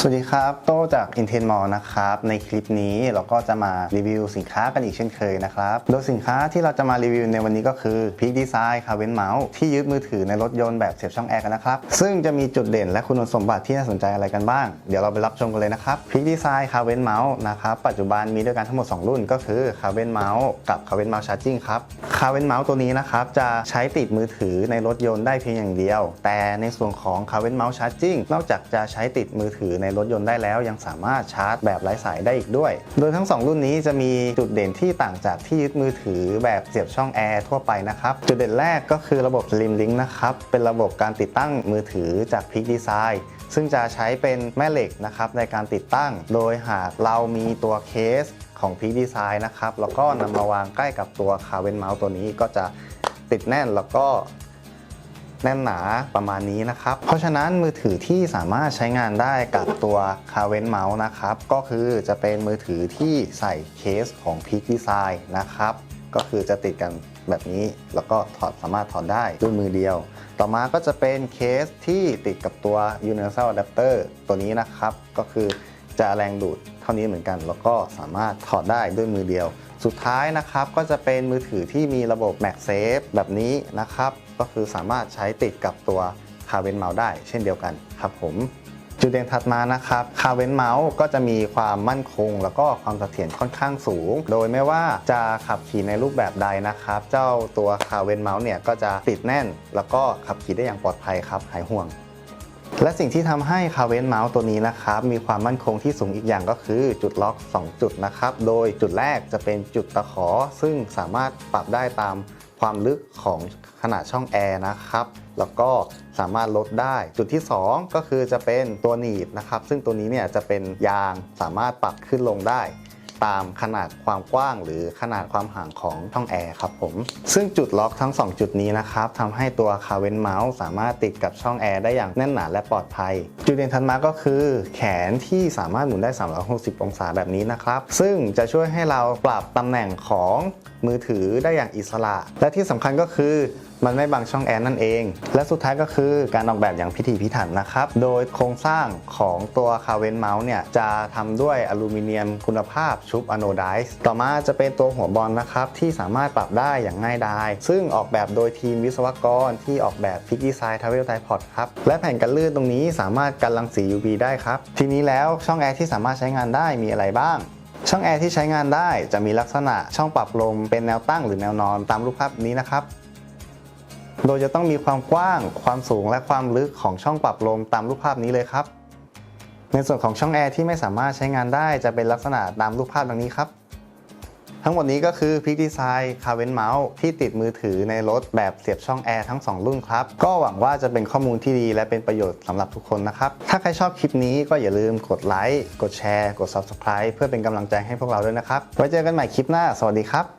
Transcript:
สวัสดีครับ โต้จาก Inten Mall นะครับ ในคลิปนี้เราก็จะมารีวิวสินค้ากันอีกเช่นเคยนะครับ โดยสินค้าที่เราจะมารีวิวในวันนี้ก็คือ Peak Design c a r v e n Mouse ที่ยึดมือถือในรถยนต์แบบเสียบช่องแอร์กันนะครับ ซึ่งจะมีจุดเด่นและคุณสมบัติที่น่าสนใจอะไรกันบ้าง เดี๋ยวเราไปรับชมกันเลยนะครับ Peak Design c a r v e n Mouse นะครับ ปัจจุบันมีด้วยกันทั้งหมด 2 รุ่นก็คือ c a r v e n Mouse กับ c a r v e n Mouse Charging ครับ c a r v e n Mouse ตัวนี้นะครับจะใช้ติดมือถือในรถยนต์ได้เพียงอย่างเดียว แต่ในส่วนของ c a r v e n Mouse Charging นอกจากจะใช้ติดมือถือในรถยนต์ได้แล้ว ยังสามารถชาร์จแบบไร้สายได้อีกด้วย โดยทั้ง 2 รุ่นนี้จะมีจุดเด่นที่ต่างจากที่ยึดมือถือแบบเสียบช่องแอร์ทั่วไปนะครับ จุดเด่นแรกก็คือระบบ Slim Link นะครับ เป็นระบบการติดตั้งมือถือจาก Peak Design ซึ่งจะใช้เป็นแม่เหล็กนะครับในการติดตั้ง โดยหากเรามีตัวเคสของ Peak Design นะครับ แล้วก็นำมาวางใกล้กับตัว c a r v e n Mouse ตัวนี้ก็จะติดแน่นแล้วก็ แน่นหนาประมาณนี้นะครับ เพราะฉะนั้นมือถือที่สามารถใช้งานได้กับตัว c a r v e n Mouse นะครับ ก็คือจะเป็นมือถือที่ใส่เคสของ Peak Design นะครับ ก็คือจะติดกันแบบนี้แล้วก็ถอดสามารถถอดได้ด้วยมือเดียว ต่อมาก็จะเป็นเคสที่ติดกับตัว Universal Adapter ตัวนี้นะครับ ก็คือจะแรงดูดเท่านี้เหมือนกัน แล้วก็สามารถถอดได้ด้วยมือเดียว สุดท้ายนะครับก็จะเป็นมือถือที่มีระบบ MagSafe แบบนี้นะครับ ก็คือสามารถใช้ติดกับตัว c a r v e n Mouse ได้เช่นเดียวกันครับผมจุดเด่นถัดมานะครับ c a r v e n Mouse ก็จะมีความมั่นคง แล้วก็ความเสถียรค่อนข้างสูง โดยไม่ว่าจะขับขี่ในรูปแบบใดนะครับ เจ้าตัว c a r v e n Mouse เนี่ยก็จะติดแน่น แล้วก็ขับขี่ได้อย่างปลอดภัยครับหายห่วง และสิ่งที่ทำให้ c a r v e n Mouse ตัวนี้นะครับมีความมั่นคงที่สูงอีกอย่างก็คือจุดล็อก 2 จุดนะครับ โดยจุดแรกจะเป็นจุดตะขอ ซึ่งสามารถปรับได้ตามความลึกของขนาดช่องแอร์นะครับ แล้วก็สามารถลดได้ จุดที่ 2 ก็คือจะเป็นตัวหนีบนะครับ ซึ่งตัวนี้เนี่ยจะเป็นยางสามารถปรับขึ้นลงได้ ตามขนาดความกว้าง หรือขนาดความห่างของช่องแอร์ครับผม ซึ่งจุดล็อกทั้ง 2 จุดนี้นะครับทำให้ตัวคาเวนเมาส์สามารถติดกับช่องแอร์ได้อย่างแน่นหนาและปลอดภัย จุดเด่นทันมาก็คือ แขนที่สามารถหมุนได้ 360 องศาแบบนี้นะครับ ซึ่งจะช่วยให้เราปรับตำแหน่งของมือถือได้อย่างอิสระ และที่สำคัญก็คือมันไม่บังช่องแอร์นั่นเอง และสุดท้ายก็คือการออกแบบอย่างพิถีพิถันนะครับ โดยโครงสร้างของตัวคาเวนเมาส์เนี่ยจะทำด้วยอลูมิเนียมคุณภาพชุบอะโนไดซ์ต่อมาจะเป็นตัวหัวบอลนะครับที่สามารถปรับได้อย่างง่ายดาย ซึ่งออกแบบโดยทีมวิศวกรที่ออกแบบพิกดีไซน์ทาวเวลไทพอดครับ และแผ่นกันลื่นตรงนี้สามารถกันรังสี UV ได้ครับ ทีนี้แล้วช่องแอร์ที่สามารถใช้งานได้มีอะไรบ้าง ช่องแอร์ที่ใช้งานได้จะมีลักษณะช่องปรับลมเป็นแนวตั้งหรือแนวนอนตามรูปภาพนี้นะครับ โดยจะต้องมีความกว้าง ความสูงและความลึกของช่องปรับลมตามรูปภาพนี้เลยครับ ในส่วนของช่องแอร์ที่ไม่สามารถใช้งานได้จะเป็นลักษณะตามรูปภาพดังนี้ครับ ทั้งหมดนี้ก็คือพิกดีไซน์คาเวนเมาส์ที่ติดมือถือในรถแบบเสียบช่องแอร์ทั้ง 2 รุ่นครับ ก็หวังว่าจะเป็นข้อมูลที่ดีและเป็นประโยชน์สำหรับทุกคนนะครับ ถ้าใครชอบคลิปนี้ก็อย่าลืมกดไลค์กดแชร์ กด Subscribe เพื่อเป็นกำลังใจให้พวกเราด้วยนะครับ ไว้เจอกันใหม่คลิปหน้า สวัสดีครับ